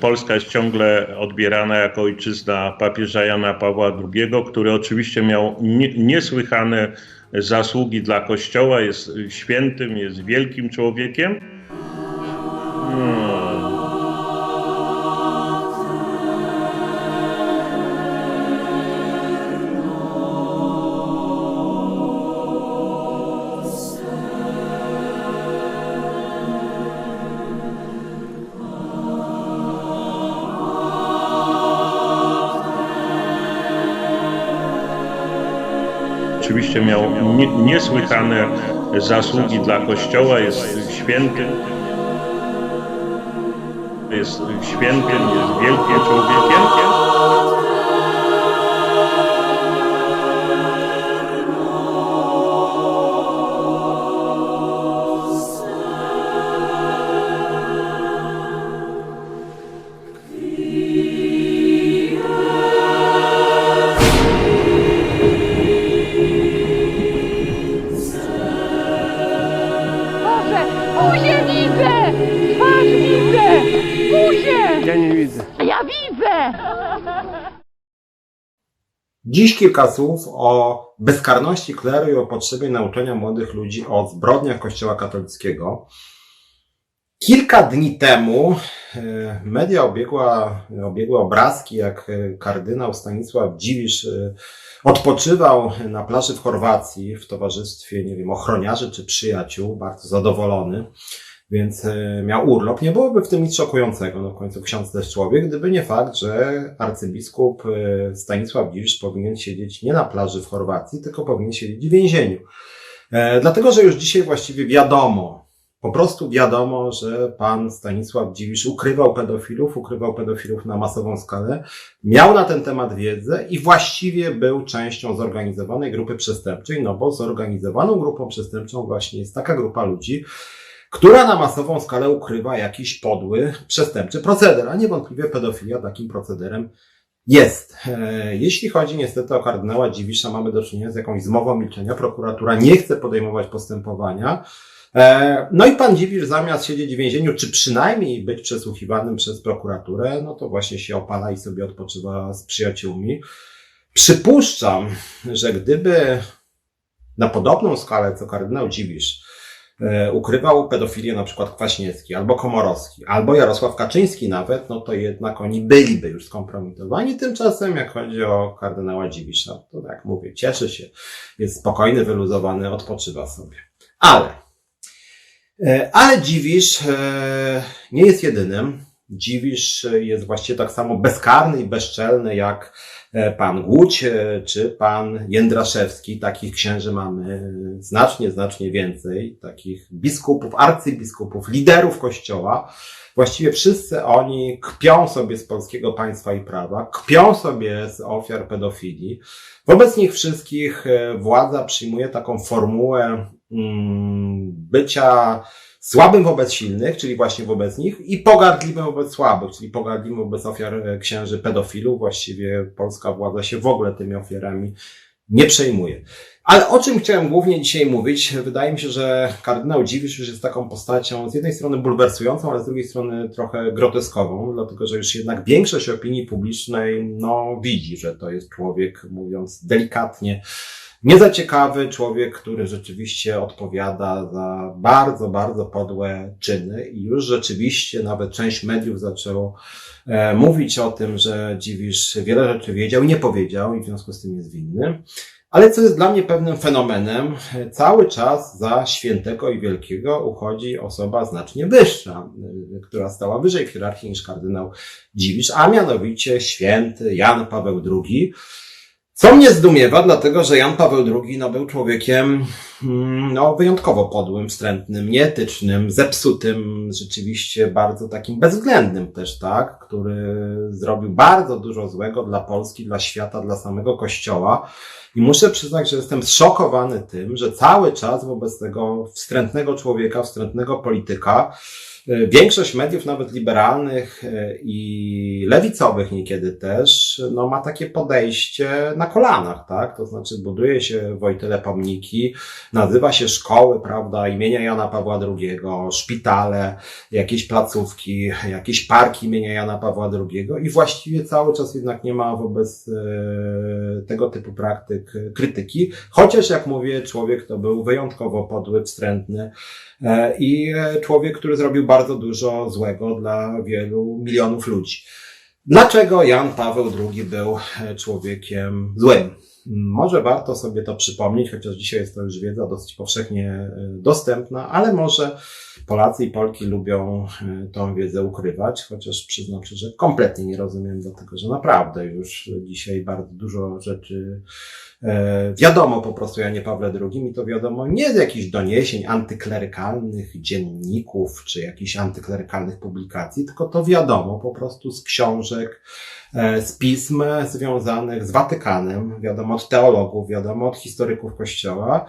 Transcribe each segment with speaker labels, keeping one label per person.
Speaker 1: Polska jest ciągle odbierana jako ojczyzna papieża Jana Pawła II, który oczywiście miał nie- niesłychane zasługi dla Kościoła, jest świętym, jest wielkim człowiekiem. Oczywiście miał nie- niesłychane zasługi dla Kościoła, jest świętym. Jest świętym, jest wielkim człowiekiem.
Speaker 2: Widzę! Twarz widzę! Buzię!
Speaker 3: Ja nie widzę.
Speaker 2: A ja widzę!
Speaker 4: Dziś kilka słów o bezkarności kleru i o potrzebie nauczania młodych ludzi o zbrodniach Kościoła katolickiego. Kilka dni temu e, media obiegła, obiegły obrazki, jak e, kardynał Stanisław Dziwisz e, odpoczywał na plaży w Chorwacji w towarzystwie, nie wiem, ochroniarzy czy przyjaciół, bardzo zadowolony, więc e, miał urlop. Nie byłoby w tym nic szokującego, no w końcu ksiądz też człowiek, gdyby nie fakt, że arcybiskup e, Stanisław Dziwisz powinien siedzieć nie na plaży w Chorwacji, tylko powinien siedzieć w więzieniu. E, Dlatego, że już dzisiaj właściwie wiadomo, po prostu wiadomo, że pan Stanisław Dziwisz ukrywał pedofilów, ukrywał pedofilów na masową skalę, miał na ten temat wiedzę i właściwie był częścią zorganizowanej grupy przestępczej, no bo zorganizowaną grupą przestępczą właśnie jest taka grupa ludzi, która na masową skalę ukrywa jakiś podły, przestępczy proceder, a niewątpliwie pedofilia takim procederem jest. E, Jeśli chodzi niestety o kardynała Dziwisza, mamy do czynienia z jakąś zmową milczenia. Prokuratura nie chce podejmować postępowania. E, No i pan Dziwisz zamiast siedzieć w więzieniu, czy przynajmniej być przesłuchiwanym przez prokuraturę, no to właśnie się opala i sobie odpoczywa z przyjaciółmi. Przypuszczam, że gdyby na podobną skalę co kardynał Dziwisz ukrywał pedofilię na przykład Kwaśniewski, albo Komorowski, albo Jarosław Kaczyński nawet, no to jednak oni byliby już skompromitowani. Tymczasem, jak chodzi o kardynała Dziwisza, to jak mówię, cieszy się, jest spokojny, wyluzowany, odpoczywa sobie. Ale, e, ale Dziwisz e, nie jest jedynym. Dziwisz jest właściwie tak samo bezkarny i bezczelny jak e, pan Głódź e, czy pan Jędraszewski. Takich księży mamy znacznie, znacznie więcej. Takich biskupów, arcybiskupów, liderów kościoła. Właściwie wszyscy oni kpią sobie z polskiego państwa i prawa, kpią sobie z ofiar pedofilii. Wobec nich wszystkich e, władza przyjmuje taką formułę mm, bycia słabym wobec silnych, czyli właśnie wobec nich, i pogardliwym wobec słabych, czyli pogardliwym wobec ofiar e, księży pedofilów. Właściwie polska władza się w ogóle tymi ofiarami nie przejmuje. Ale o czym chciałem głównie dzisiaj mówić? Wydaje mi się, że kardynał Dziwisz już jest taką postacią z jednej strony bulwersującą, ale z drugiej strony trochę groteskową, dlatego że już jednak większość opinii publicznej no, widzi, że to jest człowiek, mówiąc delikatnie, nie za ciekawy człowiek, który rzeczywiście odpowiada za bardzo, bardzo podłe czyny i już rzeczywiście nawet część mediów zaczęło e, mówić o tym, że Dziwisz wiele rzeczy wiedział i nie powiedział i w związku z tym jest winny. Ale co jest dla mnie pewnym fenomenem, e, cały czas za świętego i wielkiego uchodzi osoba znacznie wyższa, e, która stała wyżej w hierarchii niż kardynał Dziwisz, a mianowicie święty Jan Paweł II, co mnie zdumiewa, dlatego że Jan Paweł II no, był człowiekiem mm, no, wyjątkowo podłym, wstrętnym, nieetycznym, zepsutym, rzeczywiście bardzo takim bezwzględnym też, tak, który zrobił bardzo dużo złego dla Polski, dla świata, dla samego Kościoła. I muszę przyznać, że jestem zszokowany tym, że cały czas wobec tego wstrętnego człowieka, wstrętnego polityka, Większość mediów, nawet liberalnych e, i lewicowych niekiedy też, no ma takie podejście na kolanach, tak? To znaczy buduje się Wojtyle pomniki, nazywa się szkoły, prawda, imienia Jana Pawła II, szpitale, jakieś placówki, jakieś parki imienia Jana Pawła II i właściwie cały czas jednak nie ma wobec e, tego typu praktyk krytyki, chociaż jak mówię, człowiek to był wyjątkowo podły, wstrętny, E, i e, człowiek, który zrobił bardzo dużo złego dla wielu milionów ludzi. Dlaczego Jan Paweł II był e, człowiekiem złym? Może warto sobie to przypomnieć, chociaż dzisiaj jest to już wiedza dosyć powszechnie e, dostępna, ale może Polacy i Polki lubią e, tą wiedzę ukrywać, chociaż przyznam się, że kompletnie nie rozumiem, dlatego że naprawdę już dzisiaj bardzo dużo rzeczy e, wiadomo po prostu Janie Pawle II i to wiadomo nie z jakichś doniesień antyklerykalnych dzienników czy jakichś antyklerykalnych publikacji, tylko to wiadomo po prostu z książek, z pism związanych z Watykanem, wiadomo od teologów, wiadomo od historyków Kościoła.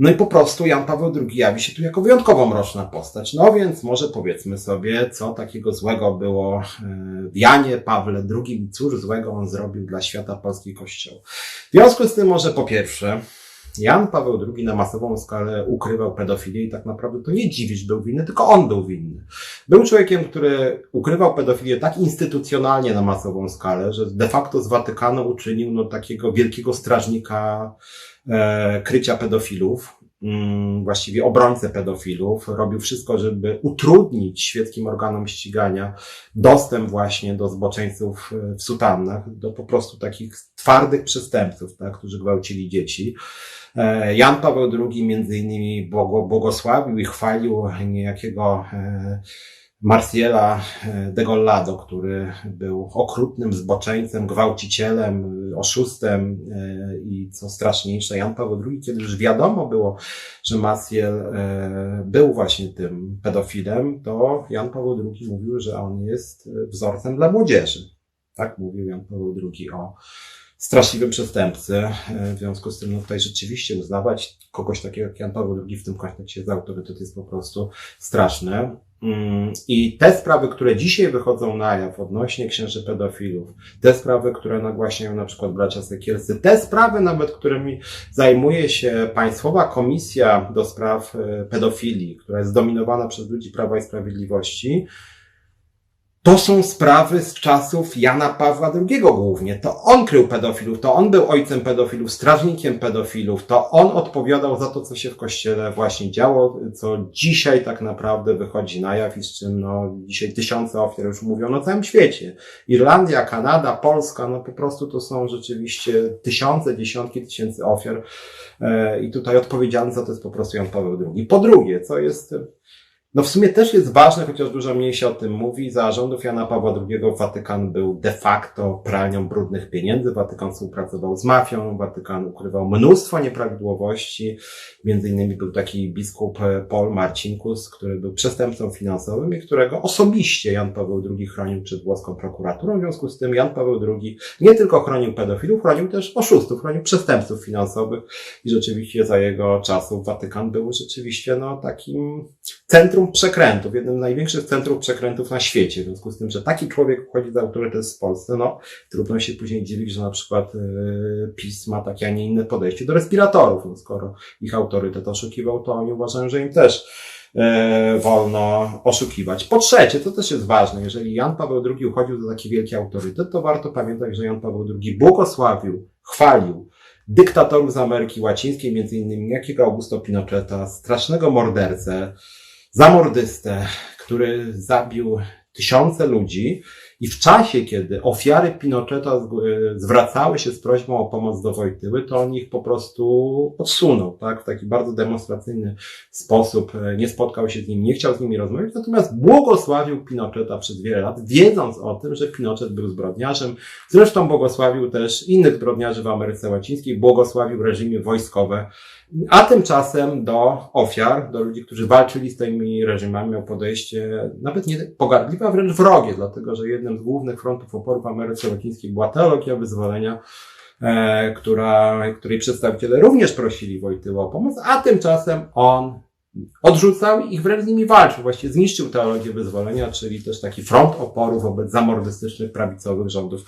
Speaker 4: No i po prostu Jan Paweł II jawi się tu jako wyjątkowo mroczna postać. No więc może powiedzmy sobie, co takiego złego było e, w Janie Pawle II cóż złego on zrobił dla świata polskiej Kościoła. W związku z tym może po pierwsze, Jan Paweł II na masową skalę ukrywał pedofilię i tak naprawdę to nie dziwi, że był winny, tylko on był winny. Był człowiekiem, który ukrywał pedofilię tak instytucjonalnie na masową skalę, że de facto z Watykanu uczynił no, takiego wielkiego strażnika e, krycia pedofilów, właściwie obrońcę pedofilów. Robił wszystko, żeby utrudnić świeckim organom ścigania dostęp właśnie do zboczeńców e, w sutannach, do po prostu takich twardych przestępców, tak, którzy gwałcili dzieci. E, Jan Paweł II między innymi błogo- błogosławił i chwalił niejakiego e, Marciela e, de Gollado, który był okrutnym zboczeńcem, gwałcicielem, oszustem e, i co straszniejsze, Jan Paweł II, kiedy już wiadomo było, że Maciel e, był właśnie tym pedofilem, to Jan Paweł II mówił, że on jest wzorcem dla młodzieży. Tak mówił Jan Paweł II o straszliwym przestępcy. W związku z tym, no tutaj rzeczywiście uznawać kogoś takiego jak Jan Paweł II w tym kontekście za autorytet jest po prostu straszne. Mm, I te sprawy, które dzisiaj wychodzą na jaw odnośnie księży pedofilów, te sprawy, które nagłaśniają na przykład bracia Sekielscy, te sprawy nawet, którymi zajmuje się Państwowa Komisja do Spraw e, Pedofilii, która jest zdominowana przez ludzi Prawa i Sprawiedliwości, to są sprawy z czasów Jana Pawła II głównie. To on krył pedofilów, to on był ojcem pedofilów, strażnikiem pedofilów, to on odpowiadał za to, co się w kościele właśnie działo, co dzisiaj tak naprawdę wychodzi na jaw i z czym no, dzisiaj tysiące ofiar już mówią na całym świecie. Irlandia, Kanada, Polska, no po prostu to są rzeczywiście tysiące, dziesiątki tysięcy ofiar e, i tutaj odpowiedzialny za to jest po prostu Jan Paweł II. Po drugie, co jest no w sumie też jest ważne, chociaż dużo mniej się o tym mówi. Za rządów Jana Pawła II Watykan był de facto pralnią brudnych pieniędzy. Watykan współpracował z mafią, Watykan ukrywał mnóstwo nieprawidłowości. Między innymi był taki biskup Paul Marcinkus, który był przestępcą finansowym i którego osobiście Jan Paweł II chronił przed włoską prokuraturą. W związku z tym Jan Paweł II nie tylko chronił pedofilów, chronił też oszustów, chronił przestępców finansowych i rzeczywiście za jego czasów Watykan był rzeczywiście no, takim centrum przekrętów, jednym z największych centrów przekrętów na świecie. W związku z tym, że taki człowiek wchodzi za autorytet w Polsce, no trudno się później dziwić, że na przykład e, PiS ma takie, a nie inne podejście do respiratorów. No, skoro ich autorytet oszukiwał, to oni uważają, że im też e, wolno oszukiwać. Po trzecie, to też jest ważne, jeżeli Jan Paweł II uchodził za taki wielki autorytet, to warto pamiętać, że Jan Paweł II błogosławił, chwalił dyktatorów z Ameryki Łacińskiej, między innymi jakiego Augusto Pinocheta, strasznego mordercę, zamordystę, który zabił tysiące ludzi i w czasie, kiedy ofiary Pinocheta zg- zwracały się z prośbą o pomoc do Wojtyły, to on ich po prostu odsunął, tak, w taki bardzo demonstracyjny sposób, e, nie spotkał się z nim, nie chciał z nimi rozmawiać, natomiast błogosławił Pinocheta przez wiele lat, wiedząc o tym, że Pinochet był zbrodniarzem. Zresztą błogosławił też innych zbrodniarzy w Ameryce Łacińskiej, błogosławił reżimy wojskowe, a tymczasem do ofiar, do ludzi, którzy walczyli z tymi reżimami, miał podejście nawet nie pogardliwe, a wręcz wrogie, dlatego że jednym z głównych frontów oporu w Ameryce Łacińskiej była teologia wyzwolenia, e, która, której przedstawiciele również prosili Wojtyłę o pomoc, a tymczasem on odrzucał i wręcz z nimi walczył. Właściwie zniszczył teologię wyzwolenia, czyli też taki front oporu wobec zamordystycznych prawicowych rządów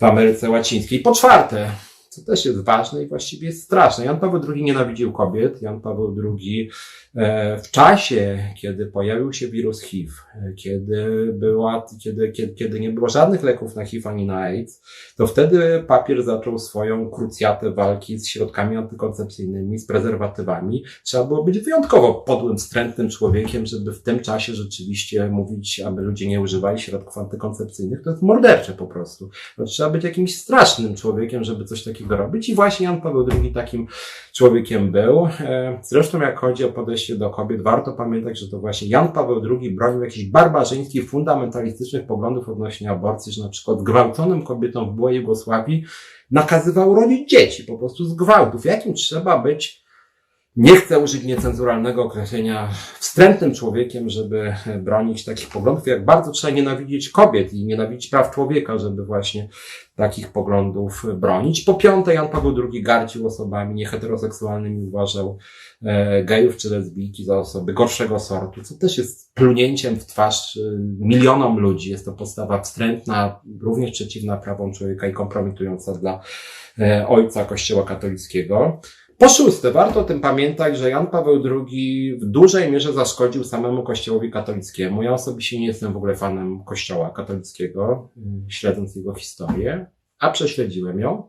Speaker 4: w Ameryce Łacińskiej. Po czwarte, co też jest ważne i właściwie jest straszne. Jan Paweł II nienawidził kobiet. Jan Paweł II e, w czasie, kiedy pojawił się wirus HIV, e, kiedy, była, kiedy, kiedy, kiedy nie było żadnych leków na HIV ani na AIDS, to wtedy papier zaczął swoją krucjatę walki z środkami antykoncepcyjnymi, z prezerwatywami. Trzeba było być wyjątkowo podłym, wstrętnym człowiekiem, żeby w tym czasie rzeczywiście mówić, aby ludzie nie używali środków antykoncepcyjnych. To jest mordercze po prostu. Trzeba być jakimś strasznym człowiekiem, żeby coś takiego robić. I właśnie Jan Paweł II takim człowiekiem był. E, Zresztą jak chodzi o podejście do kobiet, warto pamiętać, że to właśnie Jan Paweł II bronił jakichś barbarzyńskich, fundamentalistycznych poglądów odnośnie aborcji, że na przykład gwałconym kobietom w byłej Jugosławii nakazywał rodzić dzieci, po prostu z gwałtów. Jakim trzeba być nie chcę użyć niecenzuralnego określenia wstrętnym człowiekiem, żeby bronić takich poglądów, jak bardzo trzeba nienawidzić kobiet i nienawidzić praw człowieka, żeby właśnie takich poglądów bronić. Po piąte, Jan Paweł II gardził osobami nieheteroseksualnymi, uważał e, gejów czy lesbijki za osoby gorszego sortu, co też jest plunięciem w twarz e, milionom ludzi. Jest to postawa wstrętna, również przeciwna prawom człowieka i kompromitująca dla e, ojca Kościoła katolickiego. Po szóste, warto o tym pamiętać, że Jan Paweł II w dużej mierze zaszkodził samemu Kościołowi katolickiemu. Ja osobiście nie jestem w ogóle fanem Kościoła katolickiego, y, śledząc jego historię, a prześledziłem ją.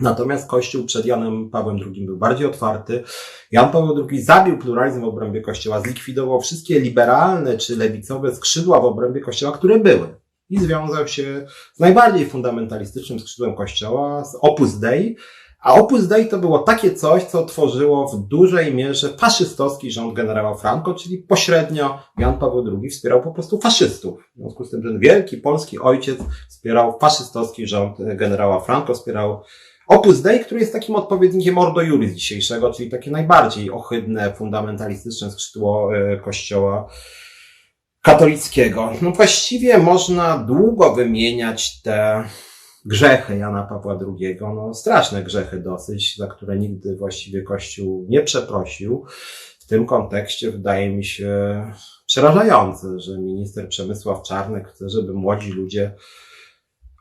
Speaker 4: Natomiast Kościół przed Janem Pawłem II był bardziej otwarty. Jan Paweł II zabił pluralizm w obrębie Kościoła, zlikwidował wszystkie liberalne czy lewicowe skrzydła w obrębie Kościoła, które były. I związał się z najbardziej fundamentalistycznym skrzydłem Kościoła, z Opus Dei, a Opus Dei to było takie coś, co tworzyło w dużej mierze faszystowski rząd generała Franco, czyli pośrednio Jan Paweł II wspierał po prostu faszystów. W związku z tym, ten wielki polski ojciec wspierał faszystowski rząd generała Franco, wspierał Opus Dei, który jest takim odpowiednikiem Ordo Juris dzisiejszego, czyli takie najbardziej ohydne, fundamentalistyczne skrzydło e, kościoła katolickiego. No właściwie można długo wymieniać te grzechy Jana Pawła II, no straszne grzechy dosyć, za które nigdy właściwie Kościół nie przeprosił. W tym kontekście wydaje mi się przerażające, że minister Przemysław Czarnek chce, żeby młodzi ludzie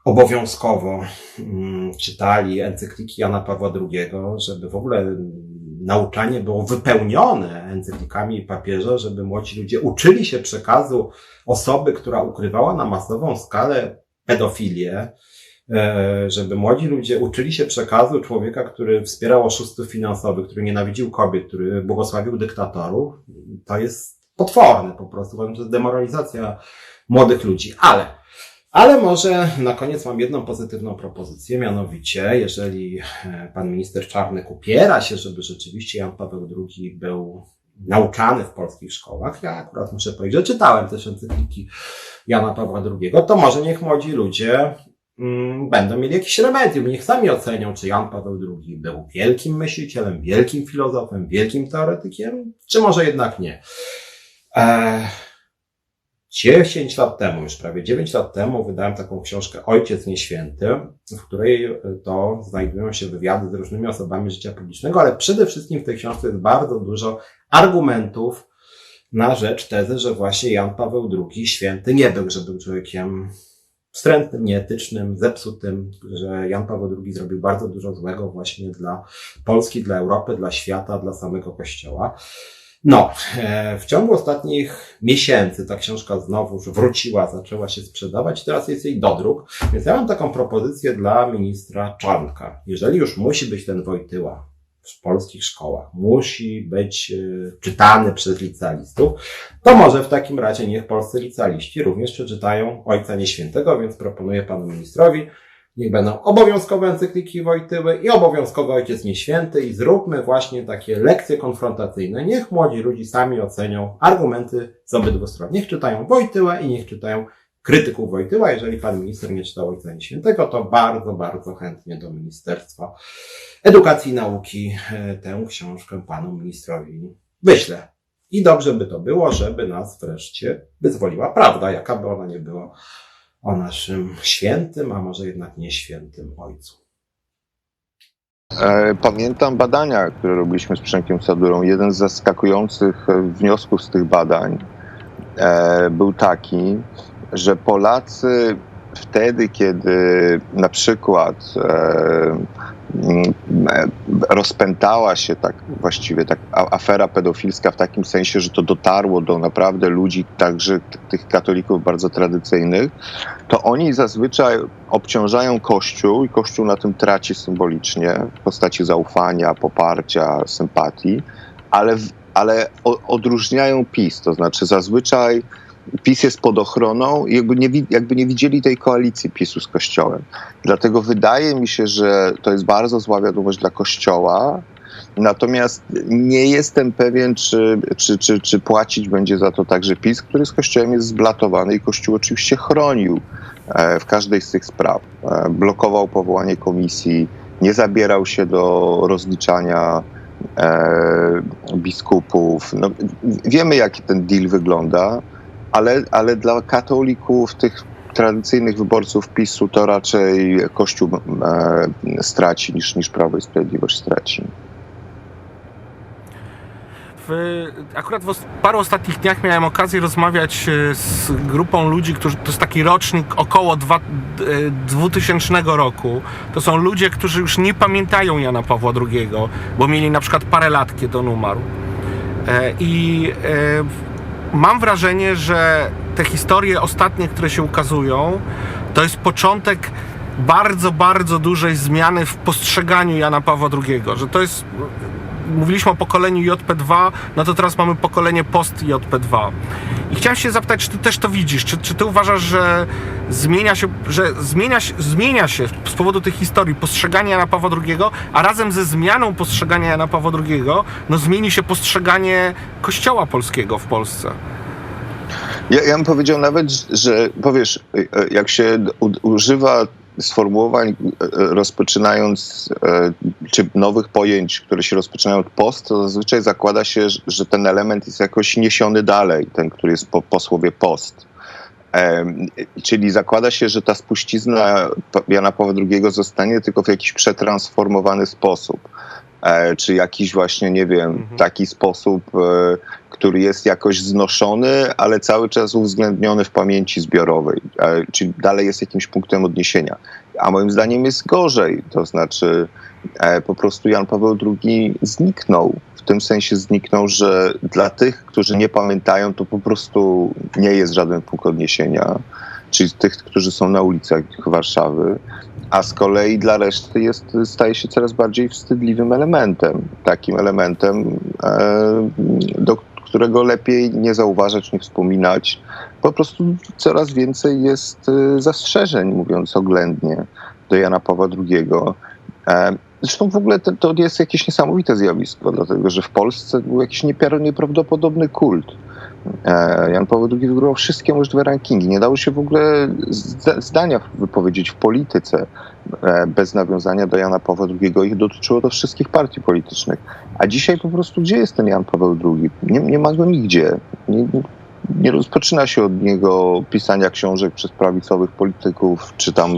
Speaker 4: obowiązkowo mm, czytali encykliki Jana Pawła II, żeby w ogóle nauczanie było wypełnione encyklikami papieża, żeby młodzi ludzie uczyli się przekazu osoby, która ukrywała na masową skalę pedofilię, żeby młodzi ludzie uczyli się przekazu człowieka, który wspierał oszustów finansowych, który nienawidził kobiet, który błogosławił dyktatorów. To jest potworne po prostu. To jest demoralizacja młodych ludzi. Ale ale może na koniec mam jedną pozytywną propozycję, mianowicie, jeżeli e, pan minister Czarnek upiera się, żeby rzeczywiście Jan Paweł II był nauczany w polskich szkołach, ja akurat muszę powiedzieć, że czytałem też encykliki Jana Pawła II, to może niech młodzi ludzie będą mieli jakieś remedium, niech sami ocenią, czy Jan Paweł II był wielkim myślicielem, wielkim filozofem, wielkim teoretykiem, czy może jednak nie. Eee, 10 lat temu, już prawie 9 lat temu, wydałem taką książkę Ojciec Nieświęty, w której to znajdują się wywiady z różnymi osobami życia publicznego, ale przede wszystkim w tej książce jest bardzo dużo argumentów na rzecz tezy, że właśnie Jan Paweł II święty nie był, że był człowiekiem wstrętnym, nieetycznym, zepsutym, że Jan Paweł II zrobił bardzo dużo złego właśnie dla Polski, dla Europy, dla świata, dla samego Kościoła. No, e, w ciągu ostatnich miesięcy ta książka znowu wróciła, zaczęła się sprzedawać, teraz jest jej dodruk, więc ja mam taką propozycję dla ministra Czarnka. Jeżeli już musi być ten Wojtyła w polskich szkołach, musi być e, czytany przez licealistów, to może w takim razie niech polscy licealiści również przeczytają Ojca Nieświętego, więc proponuję panu ministrowi, Niech będą obowiązkowe encykliki Wojtyły i obowiązkowy Ojciec Nieświęty i zróbmy właśnie takie lekcje konfrontacyjne. Niech młodzi ludzie sami ocenią argumenty z obydwu stron. Niech czytają Wojtyłę i niech czytają krytyków Wojtyła. Jeżeli pan minister nie czytał Ojca Nieświętego, to bardzo, bardzo chętnie do Ministerstwa Edukacji i Nauki e, tę książkę panu ministrowi wyślę. I dobrze by to było, żeby nas wreszcie wyzwoliła prawda, jaka by ona nie była o naszym świętym, a może jednak nieświętym Ojcu.
Speaker 3: E, Pamiętam badania, które robiliśmy z Przemkiem Sadurą. Jeden z zaskakujących e, wniosków z tych badań był taki, że Polacy wtedy, kiedy na przykład e, mm, e, rozpętała się tak właściwie tak afera pedofilska w takim sensie, że to dotarło do naprawdę ludzi, także tych katolików bardzo tradycyjnych, to oni zazwyczaj obciążają Kościół i Kościół na tym traci symbolicznie w postaci zaufania, poparcia, sympatii, ale, ale odróżniają PiS, to znaczy zazwyczaj PiS jest pod ochroną i jakby nie, jakby nie widzieli tej koalicji PiSu z Kościołem. Dlatego wydaje mi się, że to jest bardzo zła wiadomość dla Kościoła, Natomiast nie jestem pewien, czy, czy, czy, czy płacić będzie za to także PiS, który z Kościołem jest zblatowany i Kościół oczywiście chronił e, w każdej z tych spraw. E, Blokował powołanie komisji, nie zabierał się do rozliczania e, biskupów. No, wiemy, jaki ten deal wygląda, ale, ale dla katolików, tych tradycyjnych wyborców PiSu, to raczej Kościół e, straci niż, niż Prawo i Sprawiedliwość straci.
Speaker 5: W, akurat w paru ostatnich dniach miałem okazję rozmawiać e, z grupą ludzi, którzy to jest taki rocznik około dwa, e, 2000 roku. To są ludzie, którzy już nie pamiętają Jana Pawła II, bo mieli na przykład parę lat, kiedy on umarł. E, I e, mam wrażenie, że te historie ostatnie, które się ukazują, to jest początek bardzo, bardzo dużej zmiany w postrzeganiu Jana Pawła II, że to jest mówiliśmy o pokoleniu JP2, no to teraz mamy pokolenie post-JP2. I chciałem się zapytać, czy ty też to widzisz? Czy, czy ty uważasz, że zmienia się, że zmienia zmienia się z powodu tych historii postrzeganie Jana Pawła II, a razem ze zmianą postrzegania Jana Pawła II, no zmieni się postrzeganie Kościoła polskiego w Polsce?
Speaker 3: Ja, ja bym powiedział nawet, że powiesz, jak się używa sformułowań, e, rozpoczynając, e, czy nowych pojęć, które się rozpoczynają od post, to zazwyczaj zakłada się, że- ten element jest jakoś niesiony dalej, ten, który jest po, po słowie post. Czyli zakłada się, że ta spuścizna Jana Pawła II zostanie tylko w jakiś przetransformowany sposób. E, Czy jakiś właśnie, nie wiem,
Speaker 5: Mhm.
Speaker 3: taki sposób, który jest jakoś znoszony, ale cały czas uwzględniony w pamięci zbiorowej. Czyli dalej jest jakimś punktem odniesienia. A moim zdaniem jest gorzej. To znaczy, e, po prostu Jan Paweł II zniknął. W tym sensie zniknął, że dla tych, którzy nie pamiętają, to po prostu nie jest żaden punkt odniesienia. Czyli tych, którzy są na ulicach Warszawy. A z kolei dla reszty jest, staje się coraz bardziej wstydliwym elementem. Takim elementem, e, do którego lepiej nie zauważać, nie wspominać. Po prostu coraz więcej jest e, zastrzeżeń, mówiąc oględnie, do Jana Pawła II. E, Zresztą w ogóle to, to jest jakieś niesamowite zjawisko, dlatego że w Polsce był jakiś nieprawdopodobny kult. Jan Paweł II wygrywał wszystkie możliwe rankingi. Nie dało się w ogóle zda- zdania wypowiedzieć w polityce e, bez nawiązania do Jana Pawła II. Ich dotyczyło to wszystkich partii politycznych. A dzisiaj po prostu gdzie jest ten Jan Paweł II? Nie, nie ma go nigdzie. Nie- nie rozpoczyna się od niego pisania książek przez prawicowych polityków, czy tam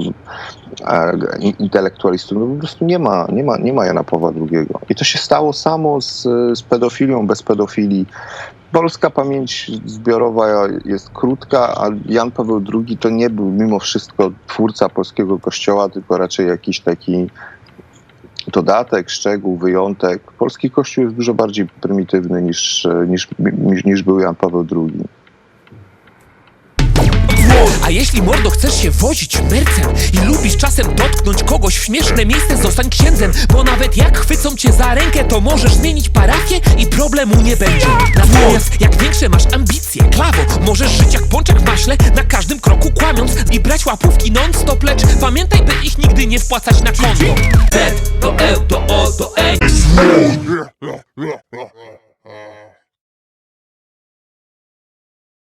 Speaker 3: e, intelektualistów. No po prostu nie ma, nie ma, nie ma Jana Pawła II. I to się stało samo z, z pedofilią, bez pedofilii. Polska pamięć zbiorowa jest krótka, a Jan Paweł II to nie był mimo wszystko twórca polskiego kościoła, tylko raczej jakiś taki dodatek, szczegół, wyjątek. Polski kościół jest dużo bardziej prymitywny niż, niż, niż, niż był Jan Paweł II.
Speaker 6: A jeśli mordo chcesz się wozić mercem I lubisz czasem dotknąć kogoś w śmieszne miejsce Zostań księdzem, bo nawet jak chwycą cię za rękę To możesz zmienić parafię i problemu nie będzie. Natomiast jak większe masz ambicje, klawo Możesz żyć jak pączek maśle Na każdym kroku kłamiąc I brać łapówki non-stop Lecz pamiętaj, by ich nigdy nie wpłacać na konto. Z to E to O to E